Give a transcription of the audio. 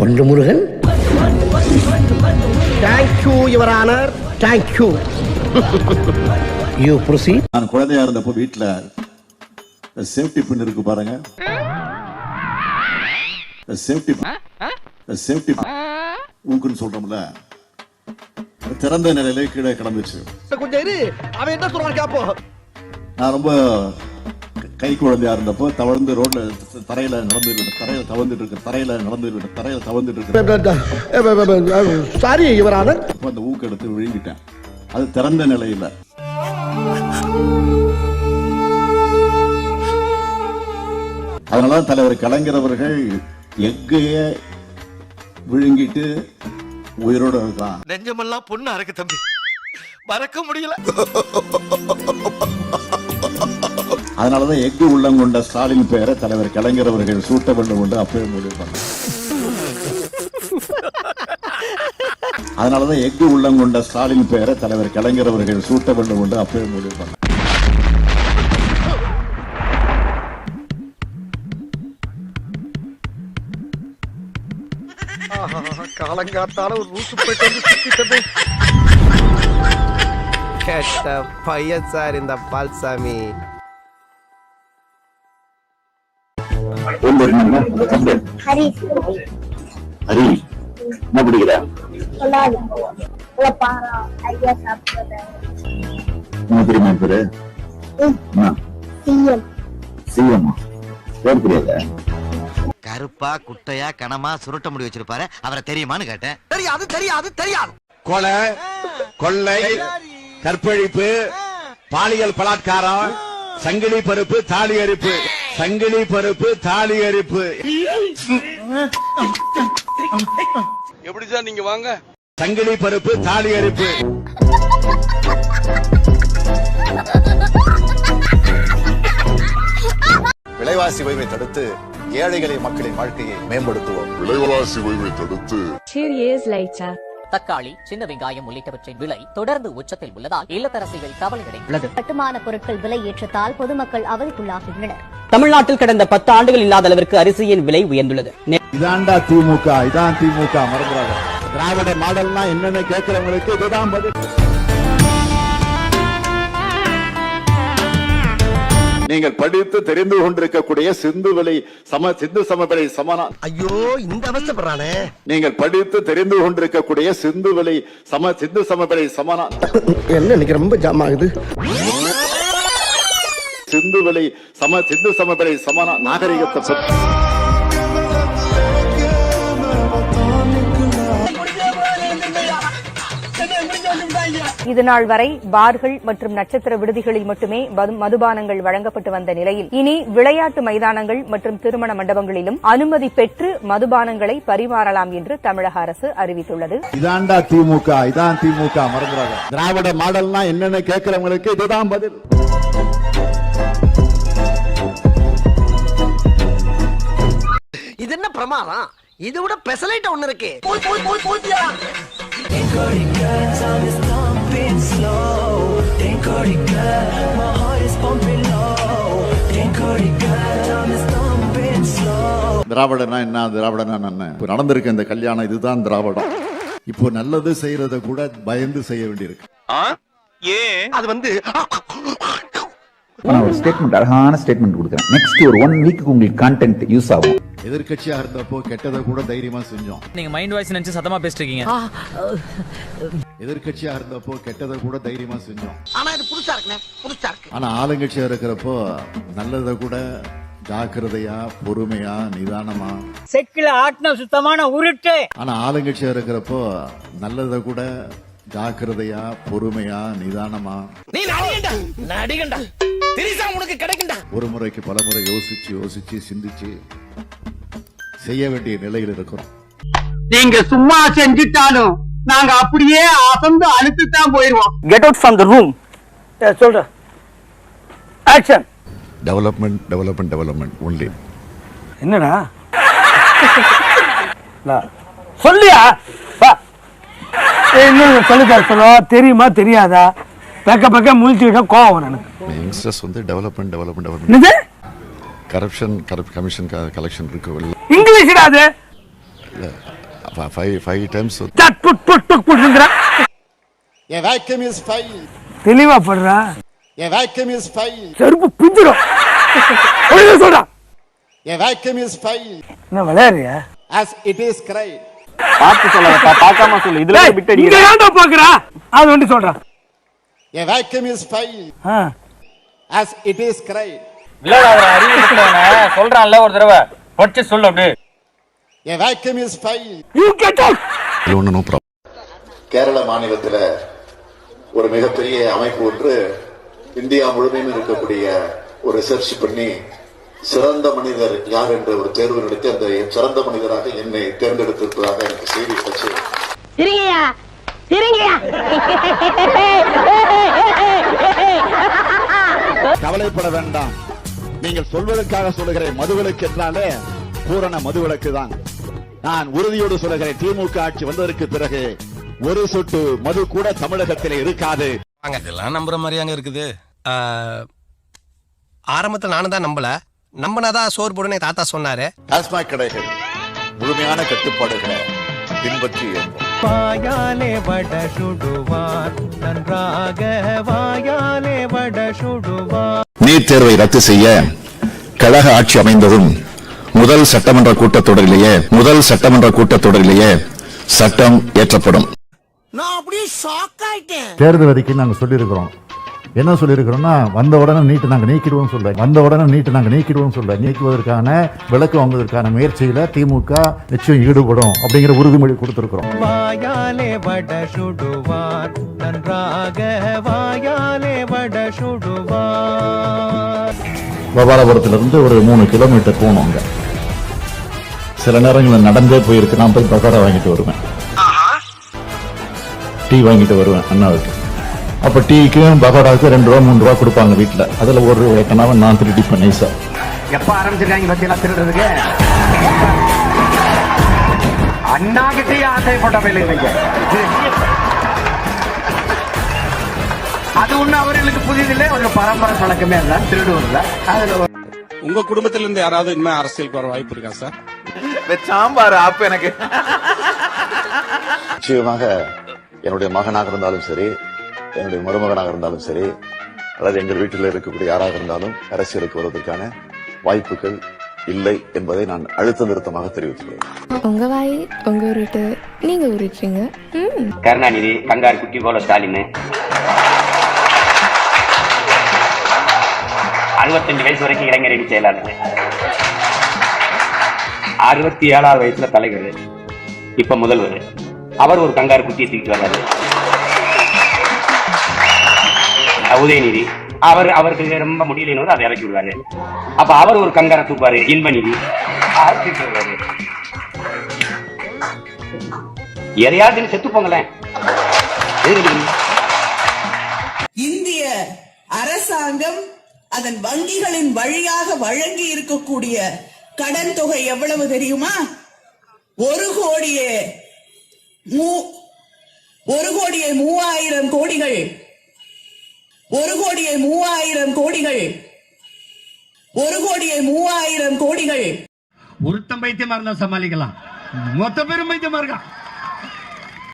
ஒன்று Murugan. Thank you your honour thank you you நான் குழந்தையா இருந்தப்போ வீட்டுல சேஃப்டி பின் இருக்கு பாருங்க. சேஃப்டி சேஃப்டி ஊக்குன்னு சொல்றோம்ல. திறந்த நிலையில கீழே கிடந்துச்சு. கொஞ்சம் இரு. அவன் என்ன சொல்றான் கேப்போம். நான் ரொம்ப கை குழந்தையா இருந்தப்போ தவழ்ந்து ரோட்ல தரையில நடந்து தரையில தவழ்ந்துட்டு இருக்க தரையில நடந்து தரையில தவழ்ந்துட்டு இருக்க. சாரி அப்போ அந்த ஊக்கு எடுத்து விழுங்கிட்டேன். அது திறந்த நிலையில. அதனால தலைவர் கலைஞர் அவர்கள் எக்கைய விழுங்கிட்டு உயிரோட இருக்கான். நெஞ்சமெல்லாம் பொண்ணா இருக்கு தம்பி. மறக்க முடியல. அதனாலதான் எஃகு உள்ளம் கொண்ட ஸ்டாலின் பெயரை தலைவர் கலைஞர் அவர்கள் சூட்ட வேண்டும் என்று அப்பவே முடிவு பண்ணார். அதனாலதான் எஃகு உள்ளம் கொண்ட ஸ்டாலின் பெயரை தலைவர் கலைஞர் அவர்கள் சூட்ட வேண்டும் என்று அப்பவே முடிவு பண்ணார். காலங்காத்தால ஒரு ரூசு போயிட்டு வந்து சுத்திட்டது கெட்ட பையன் சார் இந்த பால்சாமி. ஹரி ஹரி என்ன பிடிக்கிற தெரியுமா பேரு சிஎம் பேர் தெரியாத கருப்பா குட்டையா கனமா சுருட்ட முடி வச்சிருப்பாரு. அவரை தெரியுமான்னு கேட்டேன். தெரியாது தெரியாது தெரியாது. கொலை கொள்ளை கற்பழிப்பு பாலியல் பலாத்காரம் சங்கிலி பருப்பு தாலி அரிப்பு. சங்கிலி பருப்பு தாலி அரிப்பு. எப்படி சார் நீங்க வாங்க? சங்கிலி பருப்பு தாலி அரிப்பு. விலைவாசி உயர்வை தடுத்து ஏழைகளை மக்களின் வாழ்க்கையை மேம்படுத்துவோம். விலைவாசி உயர்வை தடுத்து Two years later. தக்காளி சின்ன வெங்காயம் உள்ளிட்டவற்றின் விலை தொடர்ந்து உச்சத்தில் உள்ளதால் இல்லத்தரசிகள் கவலையடைந்துள்ளது. கட்டுமான பொருட்கள் விலை ஏற்றத்தால் பொதுமக்கள் அவதிக்குள்ளாகின்றனர் தமிழ்நாட்டில் கடந்த பத்து ஆண்டுகள் இல்லாத அளவிற்கு அரிசியின் விலை உயர்ந்துள்ளது. இதான்டா திமுக இதான் திமுக மறந்துடாத. திராவிட மாடல்னா என்னன்னு கேட்கிறவங்களுக்கு இதுதான் பதில். நீங்கள் படித்து தெரிந்து கொண்டிருக்கக்கூடிய சிந்து விலை சம சிந்து சமவெளி சமனா ஐயோ இந்த அவசப்படுறானே நீங்கள் படித்து தெரிந்து கொண்டிருக்கக்கூடிய சிந்து விலை சம சிந்து சமவெளி சமனா என்ன இன்னைக்கு ரொம்ப ஜாம் ஆகுது? சிந்து விலை சம சிந்து சமவெளி சமனா நாகரிகத்தை பற்றி இது நாள் வரை பார்கள் மற்றும் நட்சத்திர விடுதிகளில் மட்டுமே மது- மதுபானங்கள் வழங்கப்பட்டு வந்த நிலையில் இனி விளையாட்டு மைதானங்கள் மற்றும் திருமண மண்டபங்களிலும் அனுமதி பெற்று மதுபானங்களை பரிமாறலாம் என்று தமிழக அரசு அறிவித்துள்ளது இதான்டா திமுக இதான் திமுக மறந்துடாத திராவிட மாடல்னா என்னன்னு கேட்கிறவங்களுக்கு இதுதான் பதில் இது என்ன பிரமாதம் இது விட பெசலைட் ஒண்ணு இருக்கு திராவிடனா என்ன திராவிடனா என்ன? இப்போ நடந்திருக்க இந்த கல்யாணம் இதுதான் திராவிடம். இப்போ நல்லது செய்யறத கூட பயந்து செய்ய வேண்டியிருக்கு. அது வந்து நான் ஒரு ஸ்டேட்மெண்ட் அழகான ஸ்டேட்மெண்ட் கொடுக்குறேன். நெக்ஸ்ட் ஒரு ஒன் வீக்கு உங்களுக்கு கான்டென்ட் யூஸ் ஆகும். எதிர்க்கட்சியா இருந்தப்போ கெட்டதை கூட தைரியமா செஞ்சோம். நீங்க மைண்ட் வாய்ஸ் நினைச்சு சத்தமா பேசிட்டு இருக்கீங்க எதிர்க்கட்சியா இருந்தப்போ கெட்டதை கூட தைரியமா செஞ்சோம். ஆனா இது புதுசா இருக்குண்ணே புதுசா இருக்கு. ஆனா ஆளுங்கட்சியா இருக்கிறப்போ நல்லதை கூட ஜாக்கிரதையா பொறுமையா நிதானமா. செக்கில ஆட்டின சுத்தமான உருட்டு. ஆனா ஆளுங்கட்சியா இருக்கிறப்போ நல்லதை கூட ஜாக்கிரதையா பொறுமையா நிதானமா. நீ நடிகண்டா? நடிகண்டா? திரிசா உனக்கு கிடைக்கண்டா? ஒரு முறைக்கு பல முறை யோசிச்சு யோசிச்சு சிந்திச்சு செய்ய வேண்டிய நிலையில் இருக்கிறோம். நீங்க சும்மா செஞ்சுட்டாலும் நாங்க அப்படியே அசந்து அழுத்து தான் போயிருவோம் get out from the room சொல்ற. Action development development development only என்னடா? சொல்லியா? இன்னும் சொல்லித்தர சொல்ல தெரியுமா தெரியாதா? பக்க பக்க முழிச்சுக்கிட்ட கோவம் வரும் எனக்கு. யங்ஸ்டர்ஸ் வந்து development development development corruption corrupt commission collection இருக்கு. இங்கிலீஷ்டா அது? Five five times put put put புட்ங்கற. A vacuum is fine. தெளிவா படுறா. A vacuum is fine. செருப்பு பிஞ்சிரும். ஒழுங்கா சொல்றா? A vacuum is fine. என்ன விளையாடுறியா? As it is cried. பார்த்து சொல்ல பார்க்காம சொல்லு. இதுல விட்டு அடிக்கிற இங்க ஏன்டா பாக்குறா? அது வந்து சொல்றா. A vacuum is fine. As it is cried. இல்ல அவர் அறிவு சொல்றான்ல ஒரு தடவை. படிச்சு சொல்லு அப்படியே A vacuum is fine. You get out இது ஒன்று நோ ப்ராப்ளம் கேரள மாநிலத்துல ஒரு மிகப்பெரிய அமைப்பு ஒன்று இந்தியா முழுமையும் இருக்கக்கூடிய ஒரு ரிசர்ச் பண்ணி சிறந்த மனிதர் யார் என்ற ஒரு தேர்வு நடத்தி அந்த சிறந்த மனிதராக என்னை தேர்ந்தெடுத்திருப்பதாக எனக்கு செய்தி சிரிங்கயா கவலைப்பட வேண்டாம். நீங்கள் சொல்வதற்காக சொல்லுகிறேன் மதுவிலக்கு என்றாலே பூரண மதுவிலக்கு தான் நான் உறுதியோடு சொல்லுகிறேன் திமுக ஆட்சி வந்ததற்கு பிறகு ஒரு சொட்டு மது கூட தமிழகத்திலே இருக்காது. இதெல்லாம் நம்புற மாதிரியாங்க இருக்குது. ஆரம்பத்தில் நானும் தான் நம்பல. நம்பினாதான் சோறு போடுன்னு தாத்தா சொன்னாரு. டாஸ்மாக் கடைகள் முழுமையான கட்டுப்பாடுகளை பின்பற்றி. வாயாலே வட சுடுவார் நன்றாக வாயாலே வட சுடுவார். நீட் தேர்வை ரத்து செய்ய கழக ஆட்சி அமைந்ததும் முதல் சட்டமன்ற கூட்டத்தொடரிலேயே முதல் சட்டமன்ற கூட்டத்தொடரிலேயே சட்டம் இயற்றப்படும். நான் அப்படியே ஷாக் ஆயிட்டேன். தேர்தல் அறிக்கை நாங்கள் சொல்லியிருக்கிறோம். என்ன சொல்லியிருக்கிறோம்னா வந்த உடனே நீட்டு நாங்கள் நீக்கிடுவோம் சொல்ல வந்த உடனே நீட்டு நாங்கள் நீக்கிடுவோம் சொல்ல நீக்குவதற்கான விலக்கு வாங்குவதற்கான முயற்சியில் திமுக நிச்சயம் ஈடுபடும் அப்படிங்கிற உறுதிமொழி கொடுத்துருக்குறோம். வாயாலே வட சுடுவார். நன்றாக வாயாலே வட சுடுவார். கோபாலபுரத்திலிருந்து ஒரு மூணு கிலோமீட்டர் போகணும் அங்கே. சில நேரங்களில் நடந்தே போயிருக்கு. நான் போய் பகாரா வாங்கிட்டு வருவேன். டீ வாங்கிட்டு வருவேன் அண்ணாவுக்கு. அப்போ டீக்கும் பகோடாவுக்கும் ரெண்டு ரூபா மூணு ரூபா கொடுப்பாங்க வீட்டில் அதில் ஒரு கணவன் நான் திருடிப்பேன் நைஸா எப்ப ஆரம்பிச்சிருக்காங்க பத்தியெல்லாம் திருடுறதுக்கு? அண்ணா கிட்டே ஆசைப்பட்ட வேலை இல்லைங்க அது ஒண்ணு அவர்களுக்கு புதிதில்லை ஒரு பரம்பரை பழக்கமே இல்ல. திருடுவதில்ல. அதுல உங்க குடும்பத்துல இருந்து யாராவது இனிமே அரசியலுக்கு வர வாய்ப்பு இருக்கா சார்? சாம்பார் ஆப் எனக்கு. நிச்சயமாக என்னுடைய மகனாக இருந்தாலும் சரி என்னுடைய மருமகனாக இருந்தாலும் சரி அல்லது எங்கள் வீட்டில் இருக்கக்கூடிய யாராக இருந்தாலும் அரசியலுக்கு வருவதற்கான வாய்ப்புகள் இல்லை என்பதை நான் அழுத்த நிறுத்தமாக தெரிவித்துள்ளேன். உங்க வாய் உங்க உருட்டு நீங்க உருட்டுறீங்க. கருணாநிதி கங்காரு குட்டி போல ஸ்டாலின். அறுபத்தஞ்சு வயசு வரைக்கும் இளைஞரணி செயலாளர். அறுபத்தி ஏழாவது வயசுல தலைவர். இப்ப முதல்வர். அவர் ஒரு கங்காரு குட்டியை தூக்கிட்டு வர்றாரு. உதயநிதி அவர் அவருக்கு ரொம்ப முடியலன்னு அதை இறக்கி விடுவாரு அப்ப அவர் ஒரு கங்காரை தூப்பாரு இன்பநிதி. எதையாவது செத்து போங்களேன். இந்திய அரசாங்கம் அதன் வங்கிகளின் வழியாக வழங்கி இருக்கக்கூடிய கடன் தொகை எவ்வளவு தெரியுமா? ஒரு கோடியே மூ ஒரு கோடியே மூவாயிரம் கோடிகள். ஒரு கோடியே மூவாயிரம் கோடிகள். ஒரு கோடியே மூவாயிரம் கோடிகள். ஒருத்தன் பைத்தியமா இருந்தா சமாளிக்கலாம். மொத்த பேரும் பைத்தியமா இருக்கான்